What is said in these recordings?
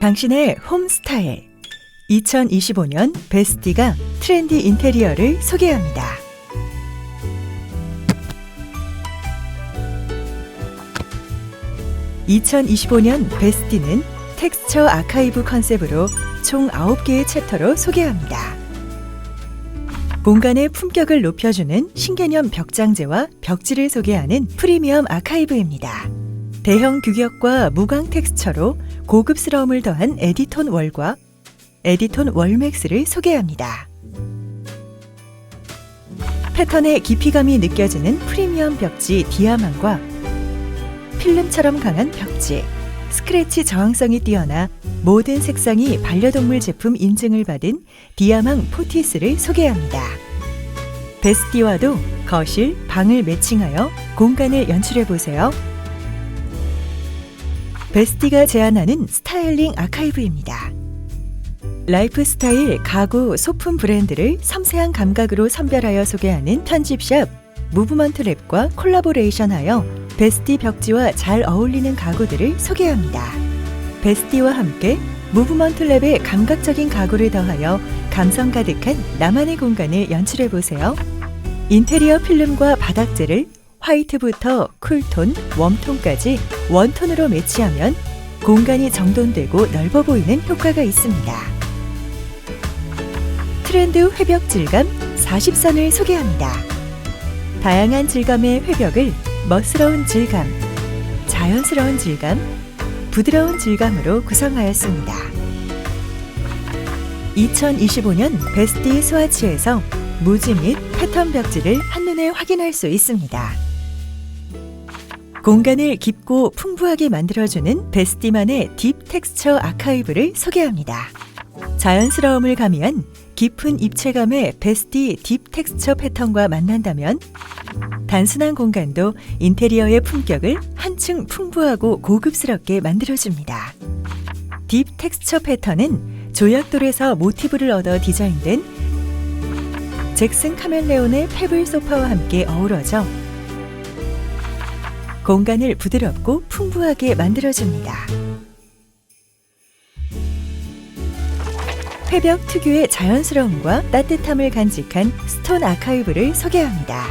당신의 홈 스타일 2025년 베스티가 트렌디 인테리어를 소개합니다. (2025년) 베스티는 텍스처 아카이브 컨셉으로 총 9개의 챕터로 소개합니다. 공간의 품격을 높여주는 신개념 벽장재와 벽지를 소개하는 프리미엄 아카이브입니다. 대형 규격과 무광 텍스처로 고급스러움을 더한 에디톤 월과 에디톤 월맥스를 소개합니다. 패턴의 깊이감이 느껴지는 프리미엄 벽지 디아망과 필름처럼 강한 벽지, 스크래치 저항성이 뛰어나 모든 색상이 반려동물 제품 인증을 받은 디아망 포티스를 소개합니다. 베스티와도 거실, 방을 매칭하여 공간을 연출해 보세요. 베스티가 제안하는 스타일링 아카이브입니다. 라이프스타일 가구 소품 브랜드를 섬세한 감각으로 선별하여 소개하는 편집샵 무브먼트 랩과 콜라보레이션하여 베스티 벽지와 잘 어울리는 가구들을 소개합니다. 베스티와 함께 무브먼트 랩의 감각적인 가구를 더하여 감성 가득한 나만의 공간을 연출해 보세요. 인테리어 필름과 바닥재를 화이트부터 쿨톤, 웜톤까지 원톤으로 매치하면 공간이 정돈되고 넓어 보이는 효과가 있습니다. 트렌드 회벽 질감 40선을 소개합니다. 다양한 질감의 회벽을 멋스러운 질감, 자연스러운 질감, 부드러운 질감으로 구성하였습니다. 2025년 베스티 스와치에서 무지 및 패턴 벽지를 한눈에 확인할 수 있습니다. 공간을 깊고 풍부하게 만들어주는 베스티만의 딥 텍스처 아카이브를 소개합니다. 자연스러움을 가미한 깊은 입체감의 베스티 딥 텍스처 패턴과 만난다면 단순한 공간도 인테리어의 품격을 한층 풍부하고 고급스럽게 만들어줍니다. 딥 텍스처 패턴은 조약돌에서 모티브를 얻어 디자인된 잭슨 카멜레온의 페블 소파와 함께 어우러져 공간을 부드럽고 풍부하게 만들어줍니다. 회벽 특유의 자연스러움과 따뜻함을 간직한 스톤 아카이브를 소개합니다.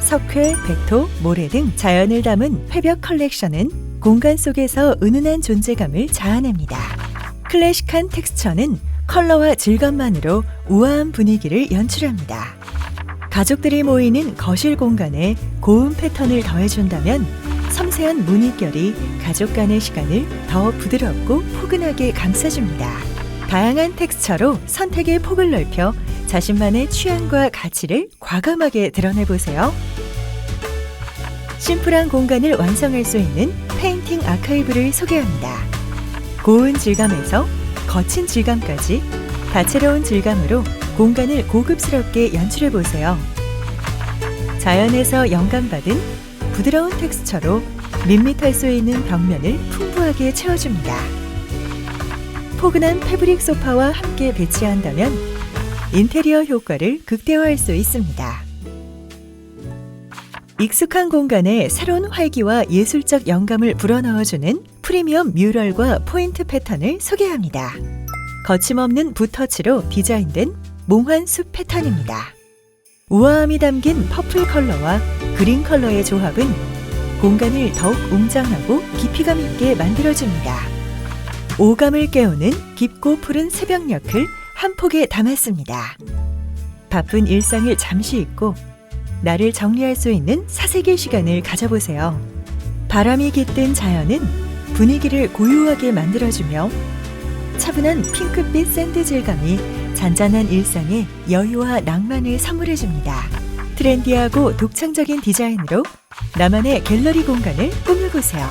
석회, 백토, 모래 등 자연을 담은 회벽 컬렉션은 공간 속에서 은은한 존재감을 자아냅니다. 클래식한 텍스처는 컬러와 질감만으로 우아한 분위기를 연출합니다. 가족들이 모이는 거실 공간에 고운 패턴을 더해준다면 섬세한 무늬결이 가족 간의 시간을 더 부드럽고 포근하게 감싸줍니다. 다양한 텍스처로 선택의 폭을 넓혀 자신만의 취향과 가치를 과감하게 드러내보세요. 심플한 공간을 완성할 수 있는 페인팅 아카이브를 소개합니다. 고운 질감에서 거친 질감까지 다채로운 질감으로 공간을 고급스럽게 연출해보세요. 자연에서 영감받은 부드러운 텍스처로 밋밋할 수 있는 벽면을 풍부하게 채워줍니다. 포근한 패브릭 소파와 함께 배치한다면 인테리어 효과를 극대화할 수 있습니다. 익숙한 공간에 새로운 활기와 예술적 영감을 불어넣어주는 프리미엄 뮤럴과 포인트 패턴을 소개합니다. 거침없는 붓터치로 디자인된 몽환 숲 패턴입니다. 우아함이 담긴 퍼플 컬러와 그린 컬러의 조합은 공간을 더욱 웅장하고 깊이감 있게 만들어줍니다. 오감을 깨우는 깊고 푸른 새벽녘을 한 폭에 담았습니다. 바쁜 일상을 잠시 잊고 나를 정리할 수 있는 사색의 시간을 가져보세요. 바람이 깃든 자연은 분위기를 고요하게 만들어주며 차분한 핑크빛 샌드 질감이 잔잔한 일상에 여유와 낭만을 선물해줍니다. 트렌디하고 독창적인 디자인으로 나만의 갤러리 공간을 꾸며보세요.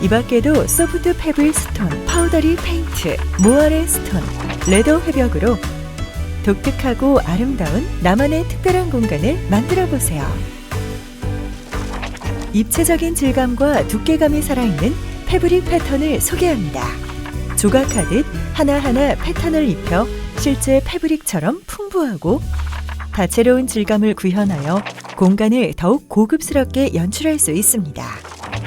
이 밖에도 소프트 페블 스톤, 파우더리 페인트, 모아레 스톤, 레더 회벽으로 독특하고 아름다운 나만의 특별한 공간을 만들어 보세요. 입체적인 질감과 두께감이 살아있는 패브릭 패턴을 소개합니다. 조각하듯 하나하나 패턴을 입혀 실제 패브릭처럼 풍부하고 다채로운 질감을 구현하여 공간을 더욱 고급스럽게 연출할 수 있습니다.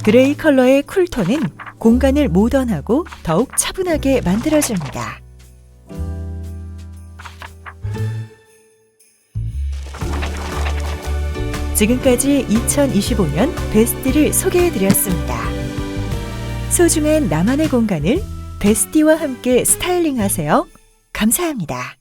그레이 컬러의 쿨톤은 공간을 모던하고 더욱 차분하게 만들어줍니다. 지금까지 2025년 베스티를 소개해드렸습니다. 소중한 나만의 공간을 베스티와 함께 스타일링하세요. 감사합니다.